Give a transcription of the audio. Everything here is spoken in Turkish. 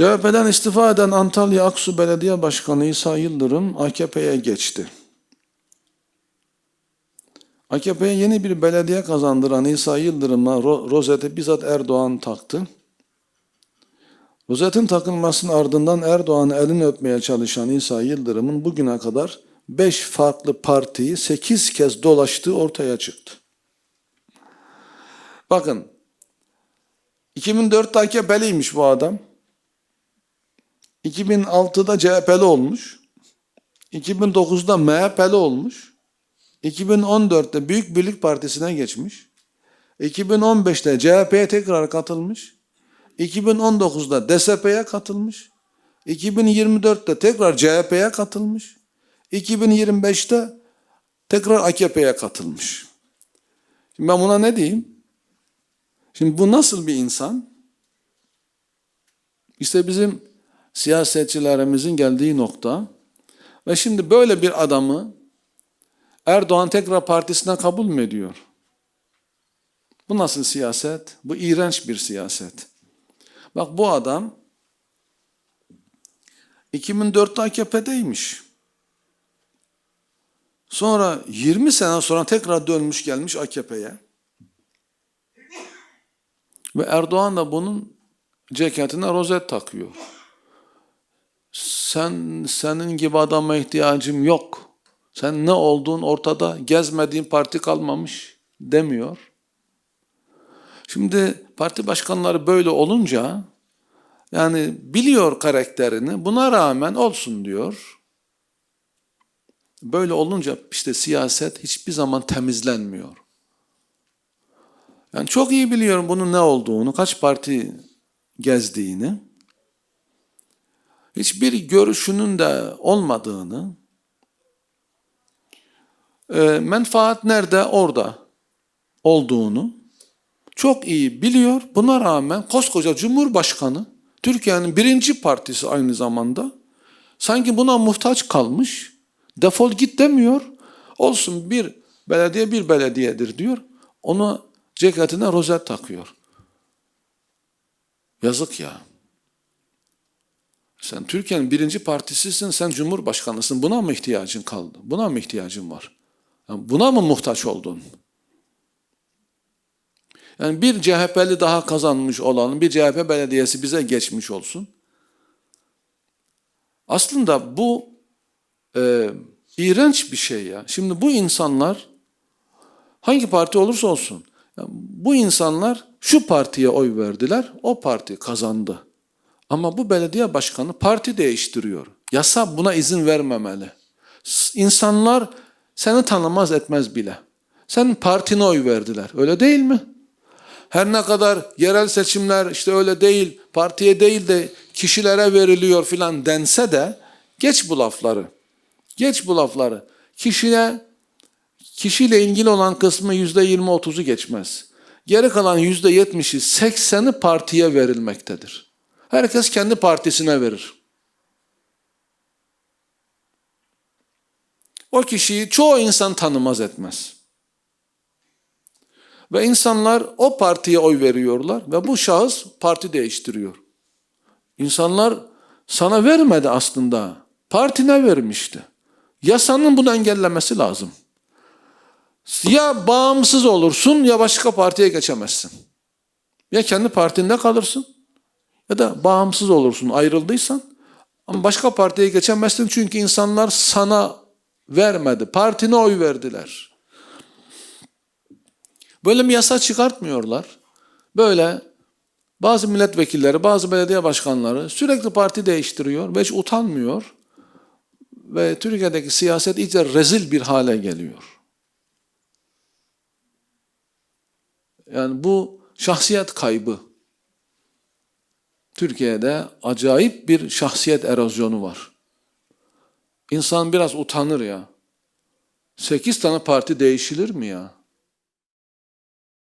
CHP'den istifa eden Antalya Aksu Belediye Başkanı İsa Yıldırım AKP'ye geçti. AKP'ye yeni bir belediye kazandıran İsa Yıldırım'a ro- rozeti bizzat Erdoğan taktı. Rozetin takılmasının ardından Erdoğan'ın elini öpmeye çalışan İsa Yıldırım'ın bugüne kadar 5 farklı partiyi 8 kez dolaştığı ortaya çıktı. Bakın 2004'te AKP'liymiş bu adam. 2006'da CHP'li olmuş. 2009'da MHP'li olmuş. 2014'te Büyük Birlik Partisi'ne geçmiş. 2015'te CHP'ye tekrar katılmış. 2019'da DSP'ye katılmış. 2024'te tekrar CHP'ye katılmış. 2025'te tekrar AKP'ye katılmış. Şimdi ben buna ne diyeyim? Şimdi bu nasıl bir insan? İşte bizim siyasetçilerimizin geldiği nokta. Ve şimdi böyle bir adamı Erdoğan tekrar partisine kabul mü ediyor? Bu nasıl siyaset? Bu iğrenç bir siyaset. Bak bu adam 2004'te AKP'deymiş. Sonra 20 sene sonra tekrar dönmüş gelmiş AKP'ye. Ve Erdoğan da bunun ceketine rozet takıyor. Sen senin gibi adama ihtiyacım yok. Sen ne olduğun ortada, gezmediğin parti kalmamış demiyor. Şimdi parti başkanları böyle olunca yani biliyor karakterini buna rağmen olsun diyor. Böyle olunca işte siyaset hiçbir zaman temizlenmiyor. Yani çok iyi biliyorum bunun ne olduğunu, kaç parti gezdiğini. Hiçbir görüşünün de olmadığını, e, menfaat nerede orada olduğunu çok iyi biliyor. Buna rağmen koskoca Cumhurbaşkanı, Türkiye'nin birinci partisi aynı zamanda, sanki buna muhtaç kalmış, defol git demiyor. Olsun bir belediye bir belediyedir diyor. Onu ceketine rozet takıyor. Yazık ya. Sen Türkiye'nin birinci partisisin, sen cumhurbaşkanısın. Buna mı ihtiyacın kaldı? Buna mı ihtiyacın var? Yani buna mı muhtaç oldun? Yani bir CHP'li daha kazanmış olan bir CHP belediyesi bize geçmiş olsun. Aslında bu e, iğrenç bir şey ya. Şimdi bu insanlar hangi parti olursa olsun ya bu insanlar şu partiye oy verdiler, o parti kazandı. Ama bu belediye başkanı parti değiştiriyor. Yasa buna izin vermemeli. İnsanlar seni tanımaz etmez bile. Senin partine oy verdiler. Öyle değil mi? Her ne kadar yerel seçimler işte öyle değil, partiye değil de kişilere veriliyor filan dense de geç bu lafları. Geç bu lafları. Kişiye kişiyle ilgili olan kısmı yüzde yirmi otuzu geçmez. Geri kalan yüzde yetmişi, sekseni partiye verilmektedir. Herkes kendi partisine verir. O kişiyi çoğu insan tanımaz etmez. Ve insanlar o partiye oy veriyorlar ve bu şahıs parti değiştiriyor. İnsanlar sana vermedi aslında. Partine vermişti. Yasanın bunu engellemesi lazım. Ya bağımsız olursun ya başka partiye geçemezsin. Ya kendi partinde kalırsın ya da bağımsız olursun ayrıldıysan. Ama başka partiye geçemezsin çünkü insanlar sana vermedi. Partine oy verdiler. Böyle bir yasa çıkartmıyorlar. Böyle bazı milletvekilleri, bazı belediye başkanları sürekli parti değiştiriyor ve hiç utanmıyor. Ve Türkiye'deki siyaset iyice rezil bir hale geliyor. Yani bu şahsiyet kaybı. Türkiye'de acayip bir şahsiyet erozyonu var. İnsan biraz utanır ya. Sekiz tane parti değişilir mi ya?